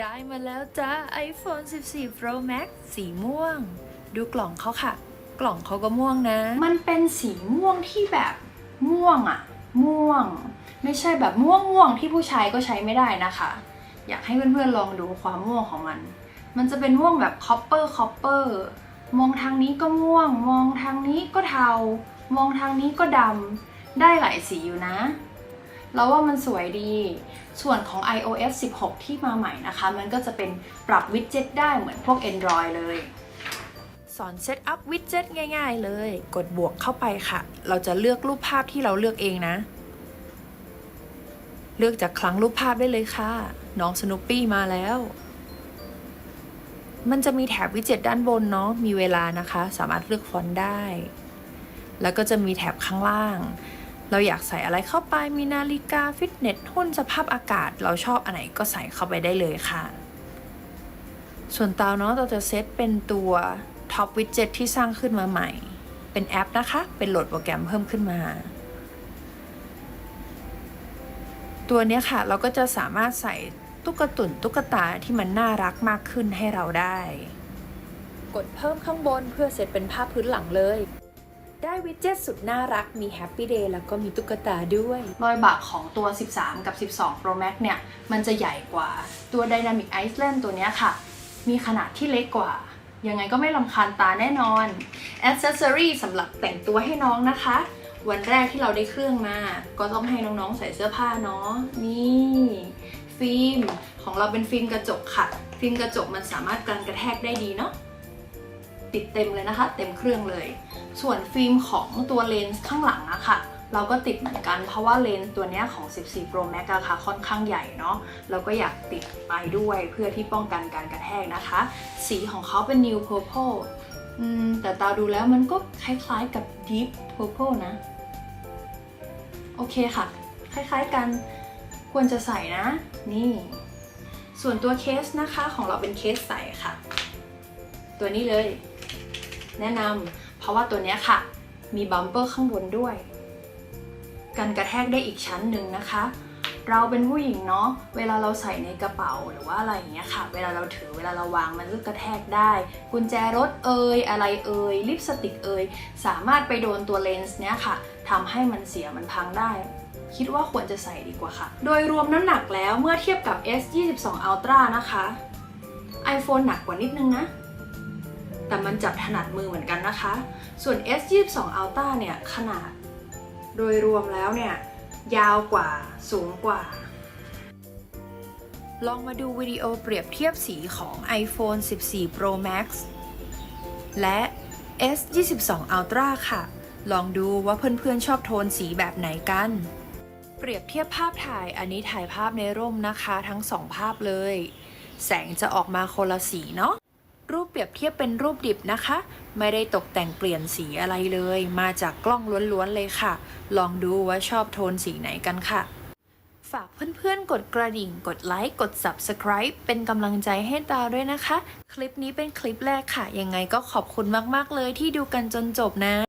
ได้มาแล้วจ้า iPhone 14 Pro Max สีม่วง ดูกล่องเขาค่ะ กล่องเขาก็ม่วงนะ มันเป็นสีม่วงที่แบบม่วงอะม่วง ไม่ใช่แบบม่วงม่วงที่ผู้ชายก็ใช้ไม่ได้นะคะ อยากให้เพื่อนๆลองดูความม่วงของมัน มันจะเป็นม่วงแบบคอปเปอร์คอปเปอร์มองทางนี้ก็ม่วง มองทางนี้ก็เทา มองทางนี้ก็ดำได้หลายสีอยู่นะ เราว่ามันสวยดี ส่วนของ iOS 16 ที่มาใหม่นะคะ มันก็จะเป็นปรับวิดเจ็ตได้เหมือนพวก Android เลย สอนเซตอัพวิดเจ็ตง่ายๆเลย กดบวกเข้าไปค่ะ เราจะเลือกรูปภาพที่เราเลือกเองนะ เลือกจากคลังรูปภาพได้เลยค่ะ น้องสนุปปี้มาแล้วมันจะมีแถบวิดเจ็ตด้านบนเนาะ มีเวลานะคะ สามารถเลือกฟอนต์ได้ แล้วก็จะมีแถบข้างล่าง เราอยากใส่อะไรเข้าไปมีนาฬิกาฟิตเนสหุ้นสภาพอากาศ เราชอบอันไหนก็ใส่เข้าไปได้เลยค่ะ ส่วนเตาเนาะเราจะเซตเป็นตัว Top Widget ที่สร้างขึ้นมาใหม่ เป็นแอปนะคะ เป็นโหลดโปรแกรมเพิ่มขึ้นมา ตัวนี้ค่ะเราก็จะสามารถใส่ตุ๊กตุนตุ๊กตาที่มันน่ารักมากขึ้นให้เราได้ กดเพิ่มข้างบนเพื่อเซตเป็นภาพพื้นหลังเลย ได้วิดเจ็ตสุดน่ารักมี Happy Day แล้วก็มีตุ๊กตาด้วย รอยบากของตัว 13 กับ 12 Pro Max เนี่ย มันจะใหญ่กว่าตัว Dynamic Island ตัวเนี้ยค่ะ มีขนาดที่เล็กกว่า ยังไงก็ไม่ลำคาญตาแน่นอน Accessory สำหรับแต่งตัวให้น้องนะคะ วันแรกที่เราได้เครื่องมา ก็ต้องให้น้องๆใส่เสื้อผ้าเนาะนี่ฟิล์มของเราเป็นฟิล์มกระจกค่ะ ฟิล์มกระจกมันสามารถกันกระแทกได้ดีเนาะ ติดเต็มเลยนะคะ เต็มเครื่องเลย ส่วนฟิล์มของตัวเลนส์ข้างหลังอะค่ะเราก็ติดเหมือนกันเพราะว่าเลนส์ตัวนี้ของ 14 Pro Max อะค่ะค่อนข้างใหญ่เนาะเราก็อยากติดไปด้วยเพื่อที่ป้องกันการกระแทกนะคะ สีของเขาเป็น New Purple แต่ตาดูแล้วมันก็คล้ายๆกับ Deep Purple นะ โอเคค่ะ คล้ายๆกันควรจะใส่นะ นี่ ส่วนตัวเคสนะคะของเราเป็นเคสใสค่ะ ตัวนี้เลย แนะนำเพราะว่าตัวนี้ค่ะ มีบัมเปอร์ข้างบนด้วย กันกระแทกได้อีกชั้นหนึ่งนะคะ เราเป็นผู้หญิงเนาะเวลาเราใส่ในกระเป๋าหรือว่าอะไรอย่างเงี้ยค่ะ เวลาเราถือเวลาเราวางมันก็กระแทกได้ กุญแจรถเอ่ยอะไรเอ่ยลิปสติกเอ่ยสามารถไปโดนตัวเลนส์เนี้ยค่ะทำให้มันเสียมันพังได้คิดว่าควรจะใส่ดีกว่าค่ะ โดยรวมน้ำหนักแล้วเมื่อเทียบกับ S22 Ultra นะคะ iPhone หนักกว่านิดนึงนะ แต่มันจับถนัดมือเหมือนกันนะคะ ส่วน S22 Ultra เนี่ยขนาด โดยรวมแล้วเนี่ยยาวกว่าสูงกว่า ลองมาดูวิดีโอเปรียบเทียบสีของ iPhone 14 Pro Max และ S22 Ultra ค่ะ ลองดูว่าเพื่อนๆชอบโทนสีแบบไหนกัน เปรียบเทียบภาพถ่ายอันนี้ถ่ายภาพในร่มนะคะทั้งสองภาพเลย แสงจะออกมาคนละสีเนาะ เปรียบเทียบเป็นรูปดิบนะคะ ไม่ได้ตกแต่งเปลี่ยนสีอะไรเลย มาจากกล้องล้วนๆเลยค่ะ ลองดูว่าชอบโทนสีไหนกันค่ะ ฝากเพื่อนๆ กดกระดิ่ง กดไลค์ กด Subscribe เป็นกำลังใจให้ตาด้วยนะคะ คลิปนี้เป็นคลิปแรกค่ะ ยังไงก็ขอบคุณมากๆเลยที่ดูกันจนจบนะ